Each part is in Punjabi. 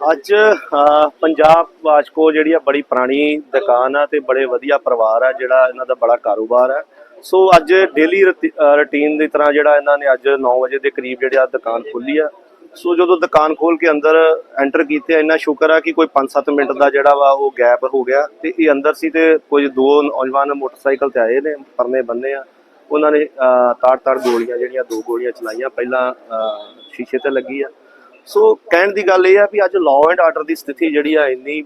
ਅੱਜ ਪੰਜਾਬ ਵਾਚਕੋ ਜਿਹੜੀ ਆ ਬੜੀ ਪੁਰਾਣੀ ਦੁਕਾਨ ਆ ਤੇ ਬੜੇ ਵਧੀਆ ਪਰਿਵਾਰ ਆ ਜਿਹੜਾ ਇਹਨਾਂ ਦਾ ਬੜਾ ਕਾਰੋਬਾਰ ਹੈ ਸੋ ਅੱਜ ਡੇਲੀ ਰੁਟੀਨ ਦੀ ਤਰ੍ਹਾਂ ਜਿਹੜਾ ਇਹਨਾਂ ਨੇ ਅੱਜ 9 ਵਜੇ ਦੇ ਕਰੀਬ ਜਿਹੜੀ ਆ ਦੁਕਾਨ ਖੋਲੀ ਆ। ਸੋ ਜਦੋਂ ਦੁਕਾਨ ਖੋਲ ਕੇ ਅੰਦਰ ਐਂਟਰ ਕੀਤੇ, ਇੰਨਾ ਸ਼ੁਕਰ ਆ ਕਿ ਕੋਈ 5-7 ਮਿੰਟ ਦਾ ਜਿਹੜਾ ਵਾ ਉਹ ਗੈਪ ਹੋ ਗਿਆ ਤੇ ਇਹ ਅੰਦਰ ਸੀ ਤੇ ਕੁਝ ਦੋ ਨੌਜਵਾਨ ਮੋਟਰਸਾਈਕਲ ਤੇ ਆਏ ਨੇ, ਪਰਨੇ ਬੰਨੇ ਆ। ਉਹਨਾਂ ਨੇ ਤਾੜ ਤਾੜ ਗੋਲੀਆਂ ਜਿਹੜੀਆਂ ਦੋ ਗੋਲੀਆਂ ਚਲਾਈਆਂ। ਪਹਿਲਾਂ ਸ਼ੀਸ਼ੇ ਤੇ ਲੱਗੀ ਆ। ਸੋ ਕਹਿਣ ਦੀ ਗੱਲ ਇਹ ਆ ਵੀ ਅੱਜ ਲਾਅ ਐਂਡ ਆਰਡਰ ਦੀ ਸਥਿਤੀ ਜਿਹੜੀ ਆ ਇੰਨੀ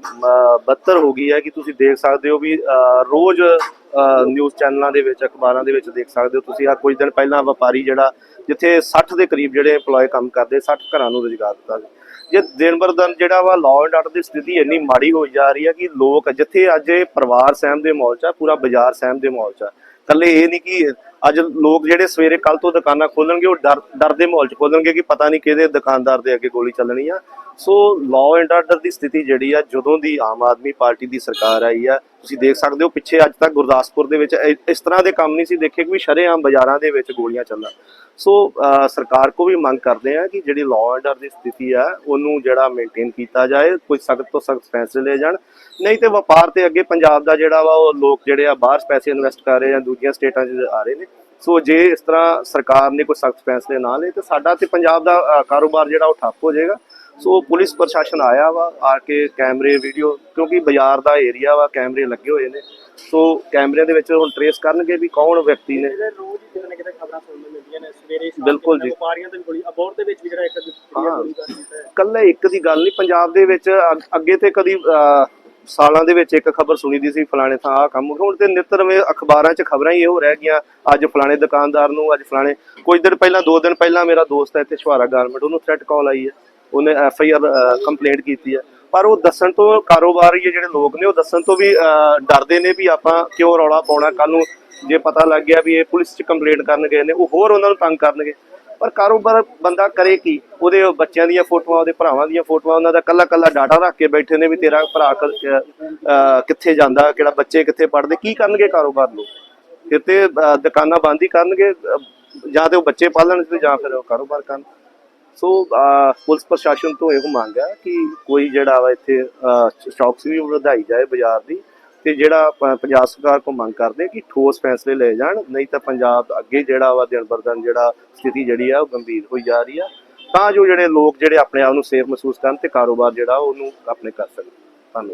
ਬਦਤਰ ਹੋ ਗਈ ਹੈ ਕਿ ਤੁਸੀਂ ਦੇਖ ਸਕਦੇ ਹੋ ਵੀ ਰੋਜ਼ ਨਿਊਜ਼ ਚੈਨਲਾਂ ਦੇ ਵਿੱਚ, ਅਖਬਾਰਾਂ ਦੇ ਵਿੱਚ ਦੇਖ ਸਕਦੇ ਹੋ ਤੁਸੀਂ। ਆ ਕੁਝ ਦਿਨ ਪਹਿਲਾਂ ਵਪਾਰੀ ਜਿਹੜਾ, ਜਿੱਥੇ 60 ਦੇ ਕਰੀਬ ਜਿਹੜੇ EMPLOYE ਕੰਮ ਕਰਦੇ 60 ਘਰਾਂ ਨੂੰ ਰੁਜ਼ਗਾਰ ਦਿੱਤਾ ਜੇ ਦਿਨ ਬਰ ਦਿਨ ਜਿਹੜਾ ਵਾ ਲਾਅ ਐਂਡ ਆਰਡਰ ਦੀ ਸਥਿਤੀ ਇੰਨੀ ਮਾੜੀ ਹੋਈ ਜਾ ਰਹੀ ਹੈ ਕਿ ਲੋਕ ਜਿੱਥੇ ਅੱਜ ਇਹ ਪਰਿਵਾਰ ਸਹਿਮ ਦੇ ਮਾਹੌਲ 'ਚ ਪੂਰਾ ਬਾਜ਼ਾਰ ਸਹਿਮ ਦੇ ਮਾਹੌਲ 'ਚ ਆ। ਕੱਲੇ ਇਹ ਨਹੀਂ ਕਿ ਅੱਜ ਲੋਕ ਜਿਹੜੇ ਸਵੇਰੇ ਕੱਲ ਤੋਂ ਦੁਕਾਨਾਂ ਖੋਲਣਗੇ, ਉਹ ਡਰ ਡਰ ਦੇ ਮਾਹੌਲ 'ਚ ਖੋਲਣਗੇ ਕਿ ਪਤਾ ਨਹੀਂ ਕਿਹਦੇ ਦੁਕਾਨਦਾਰ ਦੇ ਅੱਗੇ ਗੋਲੀ ਚੱਲਣੀ ਆ। ਸੋ ਲਾਅ ਐਂਡ ਆਰਡਰ ਦੀ ਸਥਿਤੀ ਜਿਹੜੀ ਆ, ਜਦੋਂ ਦੀ ਆਮ ਆਦਮੀ ਪਾਰਟੀ ਦੀ ਸਰਕਾਰ ਆਈ ਆ, ਤੁਸੀਂ ਦੇਖ ਸਕਦੇ ਹੋ ਪਿੱਛੇ ਅੱਜ ਤੱਕ ਗੁਰਦਾਸ ਗੁਰਦਾਸਪੁਰ ਦੇ ਵਿੱਚ ਇਸ ਤਰ੍ਹਾਂ ਦੇ ਕੰਮ ਨਹੀਂ ਸੀ ਦੇਖੇ ਕਿ ਸ਼ਰੇਆਮ ਬਾਜ਼ਾਰਾਂ ਦੇ ਵਿੱਚ ਗੋਲੀਆਂ ਚੱਲਣ। ਸੋ ਸਰਕਾਰ ਕੋ ਵੀ ਮੰਗ ਕਰਦੇ ਆ ਕਿ ਜਿਹੜੀ ਲਾਅ ਆਰਡਰ ਦੀ ਸਥਿਤੀ ਆ, ਉਹਨੂੰ ਜਿਹੜਾ ਮੇਨਟੇਨ ਕੀਤਾ ਜਾਏ, ਕੋਈ ਸਖਤ ਤੋਂ ਸਖਤ ਫੈਸਲੇ ਲਏ ਜਾਣ। ਨਹੀਂ ਤੇ ਵਪਾਰ ਤੇ ਅੱਗੇ ਪੰਜਾਬ ਦਾ ਜਿਹੜਾ ਵਾ, ਉਹ ਲੋਕ ਜਿਹੜੇ ਆ, ਬਾਹਰ ਪੈਸੇ ਇਨਵੈਸਟ ਕਰ ਰਹੇ ਆ ਦੂਜੀਆਂ ਸਟੇਟਾਂ 'ਚ ਆ ਰਹੇ ਨੇ। ਸੋ ਜੇ ਇਸ ਤਰ੍ਹਾਂ ਸਰਕਾਰ ਨੇ ਕੋਈ ਸਖਤ ਫੈਸਲੇ ਨਾ ਲਏ, ਤੇ ਸਾਡਾ ਤੇ ਪੰਜਾਬ ਦਾ ਕਾਰੋਬਾਰ ਜਿਹੜਾ ਉਹ ਠੱਪ ਹੋ ਜਾਏਗਾ। ਸੋ ਪੁਲਿਸ ਪ੍ਰਸ਼ਾਸਨ ਆਇਆ ਵਾ ਆ ਕੇ ਕੈਮਰੇ ਵੀਡੀਓ ਕਿਉਂਕਿ ਬਾਜ਼ਾਰ ਦਾ ਏਰੀਆ ਵਾ ਕੈਮਰੇ ਲੱਗੇ ਹੋਏ ਨੇ ਸੋ ਕੈਮਰਿਆਂ ਦੇ ਵਿੱਚ ਹੁਣ ਟਰੇਸ ਕਰਨਗੇ ਵੀ ਕੌਣ ਵਿਅਕਤੀ ਨੇ ਜਿਹੜੇ ਰੋਜ਼ ਹੀ ਕਿਤੇ ਨਾ ਕਿਤੇ ਖਬਰਾਂ ਸੁਣਨ ਨੂੰ ਮਿਲਦੀਆਂ ਨੇ ਸਵੇਰੇ ਸ਼ਾਮ ਬਿਲਕੁਲ ਜੀ। ਵਪਾਰੀਆਂ ਤੇ ਵੀ ਗੋਲੀ ਅਬੋਰ ਦੇ ਵਿੱਚ ਵੀ ਜਿਹੜਾ ਇੱਕ ਜਿਹੜੀ ਹਾਂ। ਗੋਲੀ ਕਰ ਦਿੱਤਾ ਹੈ ਕੱਲੇ ਇੱਕ ਦੀ ਗੱਲ ਨਹੀਂ ਪੰਜਾਬ ਦੇ ਵਿੱਚ ਅੱਗੇ ਤੇ ਕਦੀ ਸਾਲਾਂ ਦੇ ਵਿੱਚ ਇੱਕ ਖਬਰ ਸੁਣੀ ਦੀ ਸੀ ਫਲਾਣੇ ਥਾਂ ਆ ਕੰਮ। ਹੁਣ ਤੇ ਨਿੱਤ ਨਵੇਂ ਅਖਬਾਰਾਂ 'ਚ ਖਬਰਾਂ ਹੀ ਇਹੋ ਰਹਿ ਗਈਆਂ ਅੱਜ ਫਲਾਣੇ ਦੁਕਾਨਦਾਰ ਨੂੰ ਅੱਜ ਫਲਾਣੇ ਕੁਝ ਦਿਨ ਪਹਿਲਾਂ ਦੋ ਦਿਨ ਪਹਿਲਾਂ ਮੇਰਾ ਦੋਸਤ ਹੈ ਇੱਥੇ ਛੁਹਾਰਾ ਗਾਰਮੈਂਟ ਉਹਨੂੰ ਥ੍ਰੈਟ ਕਾਲ ਆਈ ਹੈ ਉਹਨੇ ਐਫ ਆਈ ਆਰ ਕੰਪਲੇਂਟ ਕੀਤੀ ਹੈ। ਪਰ ਉਹ ਦੱਸਣ ਤੋਂ ਕਾਰੋਬਾਰੀ ਜਿਹੜੇ ਲੋਕ ਨੇ, ਉਹ ਦੱਸਣ ਤੋਂ ਵੀ ਡਰਦੇ ਨੇ ਵੀ ਆਪਾਂ ਕਿਉਂ ਰੌਲਾ ਪਾਉਣਾ। ਕੱਲ ਨੂੰ ਜੇ ਪਤਾ ਲੱਗ ਗਿਆ ਵੀ ਇਹ ਪੁਲਿਸ 'ਚ ਕੰਪਲੇਂਟ ਕਰਨ ਗਏ ਨੇ, ਉਹ ਹੋਰ ਉਹਨਾਂ ਨੂੰ ਤੰਗ ਕਰਨਗੇ। ਪਰ ਕਾਰੋਬਾਰ ਬੰਦਾ ਕਰੇ ਕੀ? ਉਹਦੇ ਬੱਚਿਆਂ ਦੀਆਂ ਫੋਟੋਆਂ, ਉਹਦੇ ਭਰਾਵਾਂ ਦੀਆਂ ਫੋਟੋਆਂ, ਉਹਨਾਂ ਦਾ ਕੱਲਾ ਕੱਲਾ ਡਾਟਾ ਰੱਖ ਕੇ ਬੈਠੇ ਨੇ ਵੀ ਤੇਰਾ ਭਰਾ ਕਿੱਥੇ ਜਾਂਦਾ, ਕਿਹੜਾ ਬੱਚੇ ਕਿੱਥੇ ਪੜ੍ਹਦੇ, ਕੀ ਕਰਨਗੇ ਕਾਰੋਬਾਰ ਲੋਕ? ਕਿਤੇ ਦੁਕਾਨਾਂ ਬੰਦ ਹੀ ਕਰਨਗੇ ਜਾਂ ਤੇ ਉਹ ਬੱਚੇ ਪਾਲਣ ਤੇ ਜਾਂ ਫਿਰ ਉਹ ਕਾਰੋਬਾਰ ਕਰਨ। ਸੋ uh, ਪੁਲਿਸ ਪ੍ਰਸ਼ਾਸਨ ਤੋਂ ਇਹੋ ਮੰਗ ਹੈ ਕਿ ਕੋਈ ਜਿਹੜਾ ਵਾ ਇੱਥੇ ਸਟਾਕਸ ਵੀ ਵਧਾਈ ਜਾਏ ਬਾਜ਼ਾਰ ਦੀ ਤੇ ਜਿਹੜਾ ਪੰਜਾਬ ਸਰਕਾਰ ਕੋ ਮੰਗ ਕਰਦੇ ਕਿ ਠੋਸ ਫੈਸਲੇ ਲਏ ਜਾਣ, ਨਹੀਂ ਤਾਂ ਪੰਜਾਬ ਅੱਗੇ ਜਿਹੜਾ ਵਾ ਦਿਨ ਬਰ ਜਿਹੜਾ ਸਥਿਤੀ ਜਿਹੜੀ ਆ ਉਹ ਗੰਭੀਰ ਹੋਈ ਜਾ ਰਹੀ ਆ। ਤਾਂ ਜੋ ਜਿਹੜੇ ਲੋਕ ਜਿਹੜੇ ਆਪਣੇ ਆਪ ਨੂੰ ਸੇਫ ਮਹਿਸੂਸ ਕਰਨ ਤੇ ਕਾਰੋਬਾਰ ਜਿਹੜਾ ਉਹਨੂੰ ਆਪਣੇ ਕਰ ਸਕਣ। ਧੰਨਵਾਦ।